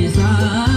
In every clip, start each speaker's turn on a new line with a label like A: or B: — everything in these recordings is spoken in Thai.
A: Isa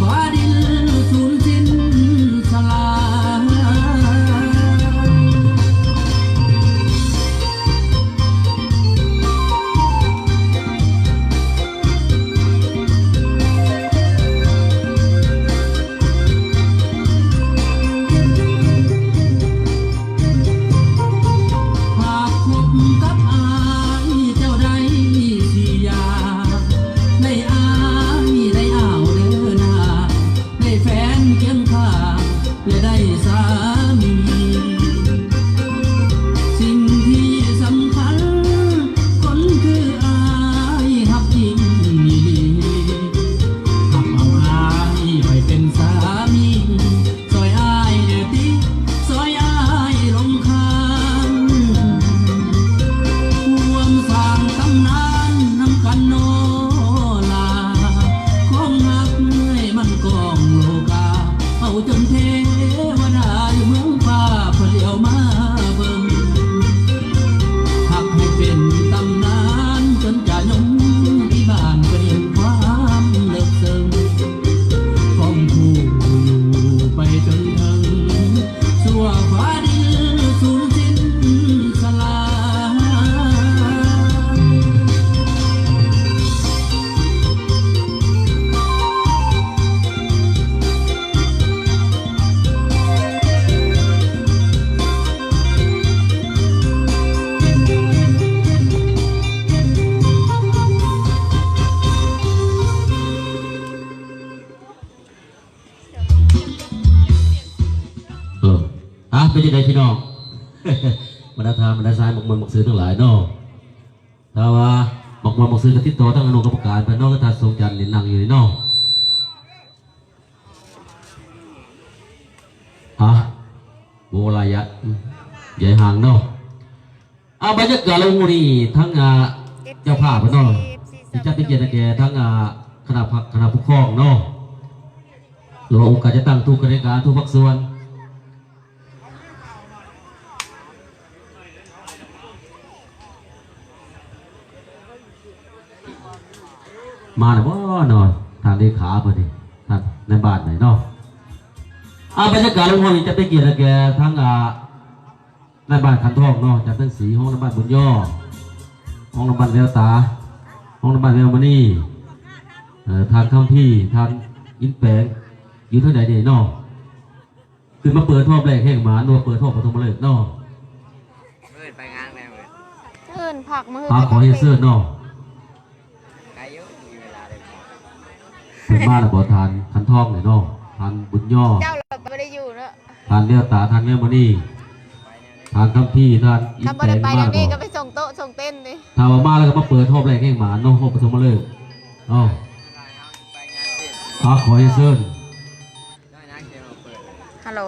A: body. ะเป็นยังไงพี่น้องบรรดาทานบรรดาสายหมกมันหมกซื้อทั้งหลายนาะถ้าว่าหมกมันหมกซื้อกับทิศโตทั้งอนุกรรมการไปนอกก็ทานทรงจันทร์นี่นั่งอยู่นี่นาะฮะโบรายะใหญ่ห่างนาะอ่าบรรยากาศเรานี่ทั้งอ่าเจ้าภาพเนาะที่จัดเป็นเกียรติแก่ทั้งอ่าคณะคณะผู้ครองนาะหรือว่าโอกาสจะตั้งทุกคณะการทุกภาคส่วน มาหน่อยบ่หน่อยทางเลขาพอดีท่านในบ้านไหนเนาะอาบรรยากาศลงห้องนี้จะไปเกียรติแก่ทั้งอ่าในบ้านคันทองเนาะจะเป็นสีห้องในบ้านบุญย่อห้องในบ้านเววตา ห้องในบ้านเววมานี่เอ่อทางข้ามพี่ทางอินแปลงอยู่เท่าไหร่เดีเนาะคือมาเปิดท่อบแรกแห้งหมาหนัวเปิดท่อปฐมฤกษ์เนาะ
B: มืดไปงานแน่มืด
C: เอิ้นผักมือ
A: พาขอเฮเซอร์เนาะ
B: ใครอยุ่มีเวลาเลย
A: เป็นมาแล้วบ่ทานคันทองเลยเนาะทานบุญย่อ
C: เจ้าเราไม่ได้อยู่เนอะ
A: ทานเลี้ยวตาทานเลี้ยวมานี่ทานคำพี่ทานอิน
C: ถ้า
A: แป
C: ไม่
A: ล
C: ได้
A: ง
C: ไป
A: มา
C: แล้วนี่
A: บ
C: ก็
A: อก
C: ไปส่งโต๊ะส่งเต้นดิ
A: ถ้าว่ามาแล้วก็มาเปิดทอบแรกแห่งหมาเนาะหกปฐมฤกษ์อ๋อ
B: ไปงานเสร็จ
A: พาขอให้เซิร์น
B: ได้นักเกมมาเปิดเลย
C: ฮัลโหล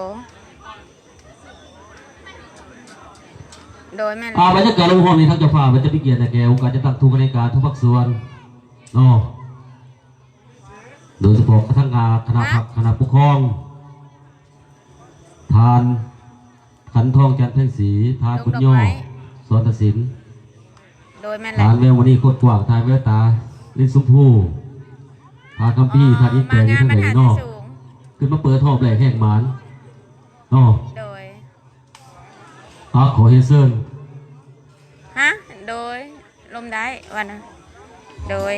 C: โดยแม่น
A: อาบรรยากาศลงห้องนี้ทั้งเจ้าฟ้ามันจะพิเกียรติแก่องค์การจะตั้งทุกในการทุกภาคส่วนเนาะ โดยเฉพาะทั้งงานคณะพักคณะปกครอง ทานขันทองจันทร์เพ่งศรีทานบุญย่อสวนตศิลป์
C: โดยแม่นแห
A: ทาละ
C: ละ
A: นแวววันนี้โคตรกว้างทานเววตาลิ้นสุมพูทานคำพี่ทานอินแปลงอยู่
C: มางา
A: ทั้
C: น
A: ง
C: บร
A: ไห
C: ร
A: น
C: หาร
A: เนาะ
C: ที่สูง
A: ขึ้นมาเปิดทอบแรกแห่งหมานเนาะ
C: โดย
A: พาขอให้เซิร์น
C: ฮะโดยลมได้วันนะโดย